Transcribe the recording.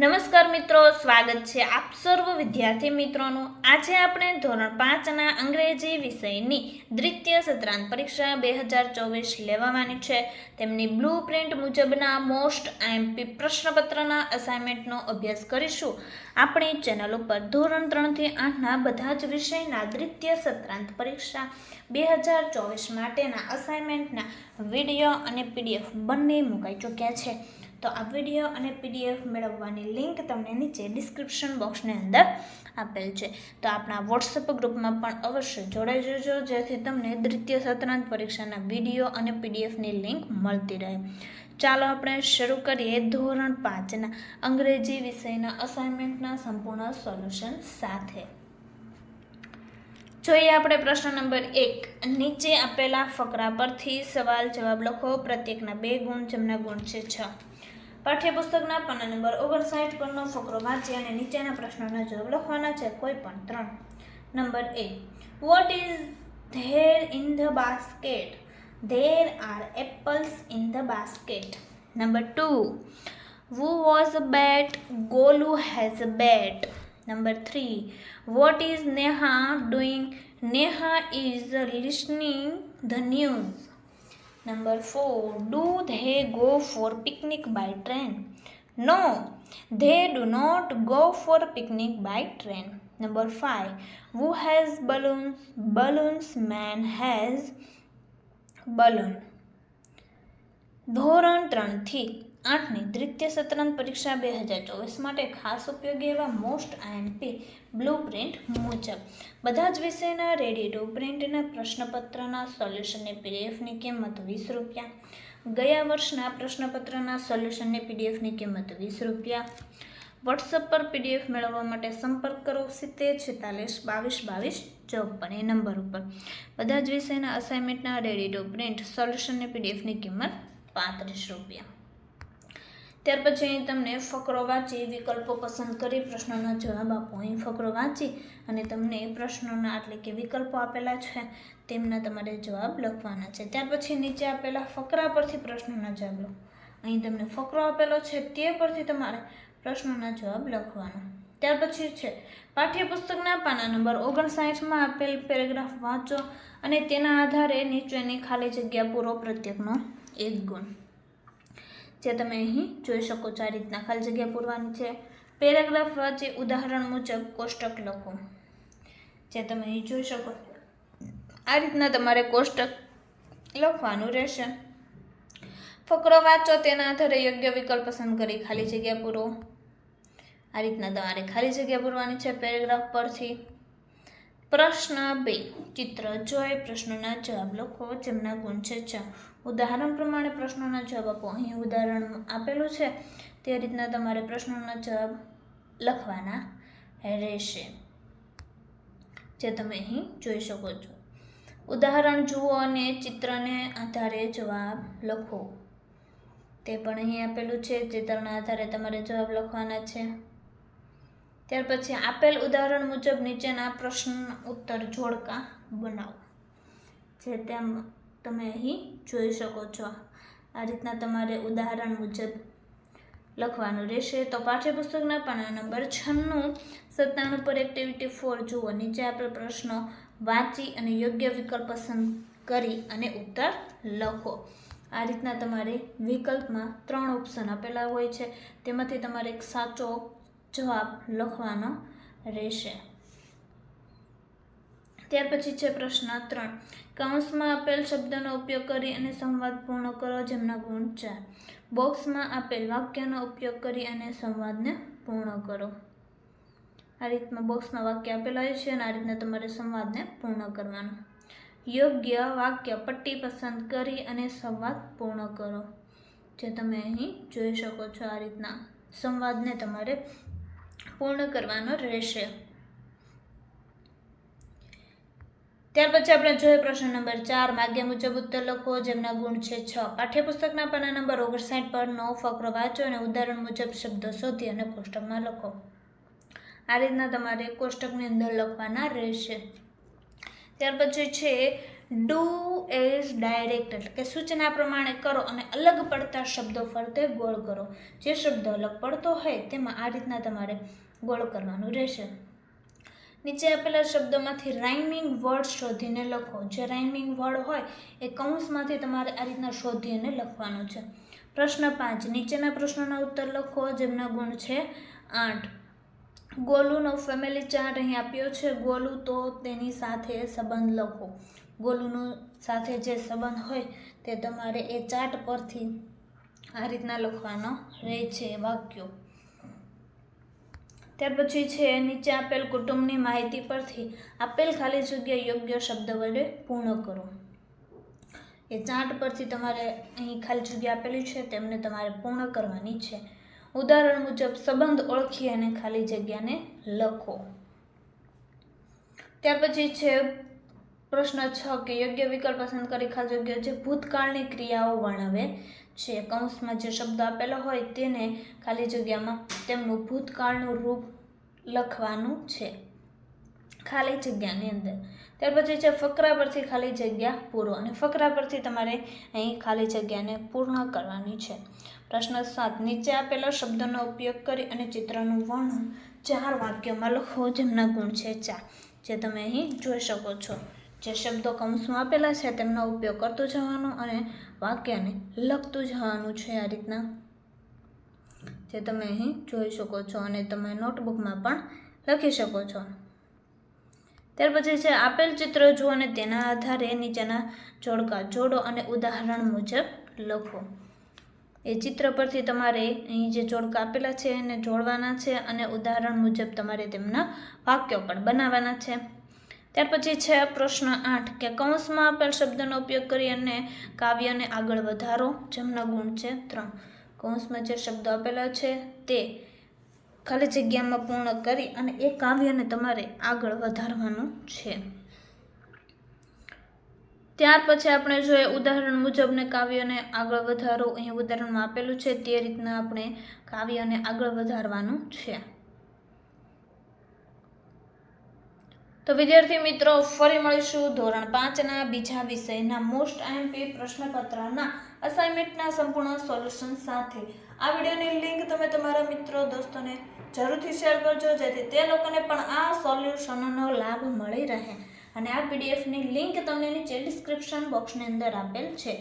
નમસ્કાર મિત્રો, સ્વાગત છે આપ સર્વ વિદ્યાર્થી મિત્રોનું. આજે આપણે ધોરણ પાંચના અંગ્રેજી વિષયની દ્વિતીય સત્રાંત પરીક્ષા બે હજાર ચોવીસ લેવાની છે. તેમની બ્લુ પ્રિન્ટ મુજબના મોસ્ટ આઈએમપી પ્રશ્નપત્રના અસાઇનમેન્ટનો અભ્યાસ કરીશું. આપણી ચેનલ ઉપર ધોરણ ત્રણથી આઠના બધા જ વિષયના દ્વિતીય સત્રાંત પરીક્ષા બે હજાર ચોવીસ માટેના અસાઇનમેન્ટના વીડિયો અને પીડીએફ બંને મુકાઈ ચૂક્યા છે. તો આ વીડિયો અને પીડીએફ મેળવવાની લિંક તમને નીચે ડિસ્ક્રિપ્શન બોક્સની અંદર આપેલ છે. તો આપણા વોટ્સઅપ ગ્રુપમાં પણ અવશ્ય જોડાઈ જજો, જેથી તમને દ્વિતીય, સત્રાંત પરીક્ષાના વીડિયો અને પીડીએફની લિંક મળતી રહે. ચાલો આપણે શરૂ કરીએ ધોરણ પાંચના અંગ્રેજી વિષયના અસાઇનમેન્ટના સંપૂર્ણ સોલ્યુશન સાથે. જોઈએ આપણે પ્રશ્ન નંબર એક. નીચે આપેલા ફકરા પરથી સવાલ જવાબ લખો. પ્રત્યેકના બે ગુણ જેમના ગુણ છે છ. પાઠ્યપુસ્તકના પન્ના નંબર ઓગણસાઠ પરનો ફકરો વાંચી અને નીચેના પ્રશ્નોના જવાબ લખવાના છે કોઈ પણ ત્રણ. Number A what is there in the basket there are apples in the basket number two who was a bat Golu has a bat number three what is Neha doing Neha is listening the news Number 4. Do they go for picnic by train? No, they do not go for picnic by train. Number 5. Who has balloons? Balloons man has balloon. ધોરણ ત્રણથી આઠની દ્વિતીય સત્રાંત પરીક્ષા બે હજાર ચોવીસ માટે ખાસ ઉપયોગી એવા મોસ્ટ આઈએમપી બ્લુ પ્રિન્ટ મુજબ. બધા જ વિષયના રેડી ટુ પ્રિન્ટના પ્રશ્નપત્રના સોલ્યુશનની પીડીએફની કિંમત વીસ રૂપિયા. ગયા વર્ષના પ્રશ્નપત્રના સોલ્યુશનની પીડીએફની કિંમત વીસ રૂપિયા. વોટ્સઅપ પર પીડીએફ મેળવવા માટે સંપર્ક કરો સિત્તેર છેતાલીસ બાવીસ બાવીસ ચોપન એ નંબર ઉપર. બધા જ વિષયના અસાઇનમેન્ટના રેડી ટુ પ્રિન્ટ સોલ્યુશનની પીડીએફની કિંમત પાંત્રીસ રૂપિયા. ત્યાર પછી અહીં તમને ફકરો વાંચી, વિકલ્પો પસંદ કરી, પ્રશ્નોના જવાબ આપો. અહીં ફકરો વાંચી અને તમને પ્રશ્નોના એટલે કે વિકલ્પો આપેલા છે, તેમના તમારે જવાબ લખવાના છે. ત્યાર પછી નીચે આપેલા ફકરા પરથી પ્રશ્નોના જવાબ લો. અહીં તમને ફકરો આપેલો છે, તે પરથી તમારે પ્રશ્નોના જવાબ લખવાનો. ત્યાર પછી છે, પાઠ્યપુસ્તકના પાના નંબર ઓગણસાઠમાં આપેલ પેરેગ્રાફ વાંચો અને તેના આધારે નીચેની ખાલી જગ્યા પૂરો પ્રત્યેકનો એક ગુણ. જે તમે અહીં જોઈ શકો છો આ રીતના ખાલી જગ્યા પૂરવાની છે. પેરેગ્રાફ વાંચી ઉદાહરણ મુજબ કોષ્ટક લખો. જે તમે અહીં જોઈ શકો આ રીતના તમારે કોષ્ટક લખવાનું રહેશે. ફકરો વાંચો તેના આધારે યોગ્ય વિકલ્પ પસંદ કરી ખાલી જગ્યા પૂરો. આ રીતના તમારે ખાલી જગ્યા પૂરવાની છે પેરેગ્રાફ પરથી. પ્રશ્ન બે. ચિત્ર જોઈ પ્રશ્નોના જવાબ લખો, જેમના ગુણ છે ચ ઉદાહરણ પ્રમાણે પ્રશ્નોના જવાબ આપો. અહીં ઉદાહરણ આપેલું છે. તે રીતના તમારે પ્રશ્નોના જવાબ લખવાના રહેશે, જે તમે અહીં જોઈ શકો છો. ઉદાહરણ જુઓ અને ચિત્રને આધારે જવાબ લખો. તે પણ અહીં આપેલું છે. ચિત્રના આધારે તમારે જવાબ લખવાના છે. ત્યાર પછી આપેલ ઉદાહરણ મુજબ નીચેના પ્રશ્ન ઉત્તર જોડકા બનાવો. જે તેમ તમે અહીં જોઈ શકો છો. આ રીતના તમારે ઉદાહરણ મુજબ લખવાનું રહેશે. તો પાઠ્યપુસ્તકના પાના નંબર છન્નું, સત્તાણું પર એક્ટિવિટી ફોર જુઓ. નીચે આપેલ પ્રશ્નો વાંચી અને યોગ્ય વિકલ્પ પસંદ કરી અને ઉત્તર લખો. આ રીતના તમારે વિકલ્પમાં ત્રણ ઓપ્શન આપેલા હોય છે. તેમાંથી તમારે એક સાચો જવાબ લખવાનો રહેશે. ત્યાર પછી છે પ્રશ્ન ત્રણ. કૌંસમાં આપેલ શબ્દનો ઉપયોગ કરી અને સંવાદ પૂર્ણ કરો જેમના ગુણ ચાર બોક્સમાં આપેલ વાક્યનો ઉપયોગ કરી અને સંવાદને પૂર્ણ કરો. આ રીતના બોક્સમાં વાક્ય આપેલા હોય છે અને આ રીતના તમારે સંવાદને પૂર્ણ કરવાનો. યોગ્ય વાક્ય પટ્ટી પસંદ કરી અને સંવાદ પૂર્ણ કરો. જે તમે અહીં જોઈ શકો છો આ રીતના સંવાદને તમારે પૂર્ણ કરવાનો રહેશે. ત્યાર પછી આપણે જોઈએ પ્રશ્ન નંબર ચાર. માગ્યા મુજબ ઉત્તર લખો, જેમના ગુણ છે છ. પાઠ્યપુસ્તકના પાના નંબર ઓગણસાઠ પર નવ ફકરો વાંચો અને ઉદાહરણ મુજબ શબ્દો શોધી અને કોષ્ટકમાં લખો. આ રીતના તમારે કોષ્ટકની અંદર લખવાના રહેશે. ત્યાર પછી છે ડુ એઝ ડાયરેક્ટ એટલે કે સૂચના પ્રમાણે કરો અને અલગ પડતા શબ્દો ફરતે ગોળ કરો. જે શબ્દ અલગ પડતો હોય તેમાં આ રીતના તમારે ગોળ કરવાનું રહેશે. નીચે આપેલા શબ્દોમાંથી રાઇમિંગ વર્ડ શોધીને લખો. જે રાઇમિંગ વર્ડ હોય, એ કૌંસમાંથી તમારે આ રીતના શોધીને લખવાનું છે. પ્રશ્ન પાંચ. નીચેના પ્રશ્નોના ઉત્તર લખો, જેમના ગુણ છે આઠ. ગોલુનો ફેમિલી ચાર્ટ અહીં આપ્યો છે. ગોલુ તો તેની સાથે સંબંધ લખો. ગોલુનો સાથે જે સંબંધ હોય, તે તમારે એ ચાર્ટ પરથી આ રીતના લખવાનો રહે છે વાક્યો. ત્યાર પછી છે નીચે આપેલ કુટુંબની માહિતી પરથી આપેલ ખાલી જગ્યા યોગ્ય શબ્દ વડે પૂર્ણ કરો. એ ચાર્ટ પરથી તમારે અહીં ખાલી જગ્યા આપેલી છે, તેમને તમારે પૂર્ણ કરવાની છે. ઉદાહરણ મુજબ, સંબંધ ઓળખી અને ખાલી જગ્યાને લખો. ત્યાર પછી છે પ્રશ્ન છ કે યોગ્ય વિકલ્પ પસંદ કરી ખાલી જગ્યા છે ભૂતકાળની ક્રિયાઓ વર્ણવે છે. કૌંસમાં જે શબ્દ આપેલો હોય તેને ખાલી જગ્યામાં તેમનું ભૂતકાળનું રૂપ લખવાનું છે. ખાલી જગ્યાની અંદર. ત્યાર પછી છે ફકરા પરથી ખાલી જગ્યા પૂરો. અને ફકરા પરથી તમારે અહીં ખાલી જગ્યાને પૂર્ણ કરવાની છે. પ્રશ્ન સાત. નીચે આપેલા શબ્દોનો ઉપયોગ કરી અને ચિત્રનું વર્ણન ચાર વાક્યોમાં લખો જેમના ગુણ છે ચાર, જે તમે અહીં જોઈ શકો છો. જે શબ્દો કૌંસમાં આપેલા છે, તેમનો ઉપયોગ કરતું જવાનું અને વાક્યને લખતું જવાનું છે આ રીતના. જે તમે અહીં જોઈ શકો છો અને તમે નોટબુકમાં પણ લખી શકો છો. ત્યાર પછી છે, આપેલ ચિત્ર જુઓ અને તેના આધારે નીચેના જોડકા જોડો અને ઉદાહરણ મુજબ લખો. એ ચિત્ર પરથી તમારે અહીં જે જોડકા આપેલા છે એને જોડવાના છે અને ઉદાહરણ મુજબ તમારે તેમના વાક્યો પણ બનાવવાના છે. ત્યાર પછી છે પ્રશ્ન આઠ કે કૌંસમાં આપેલ શબ્દનો ઉપયોગ કરી અને કાવ્યને આગળ વધારો, જેમનો ગુણ છે ત્રણ. કૌંસમાં જે શબ્દો આપેલા છે તે ખાલી જગ્યામાં પૂર્ણ કરી અને એ કાવ્યને તમારે આગળ વધારવાનું છે. ત્યાર પછી આપણે જોઈએ ઉદાહરણ મુજબને કાવ્યને આગળ વધારો. અહીં ઉદાહરણમાં આપેલું છે તે રીતના આપણે કાવ્યને આગળ વધારવાનું છે. તો વિદ્યાર્થી મિત્રો, ફરી મળીશું ધોરણ પાંચના બીજા વિષયના મોસ્ટ આઈએમપી પ્રશ્નપત્રના અસાઇનમેન્ટના સંપૂર્ણ સોલ્યુશન સાથે. આ વિડીયોની લિંક તમે તમારા મિત્રો, દોસ્તોને જરૂરથી શેર કરજો, જેથી તે લોકોને પણ આ સોલ્યુશનનો લાભ મળી રહે. અને આ પીડીએફની લિંક તમને નીચે ડિસ્ક્રિપ્શન બોક્સની અંદર આપેલ છે.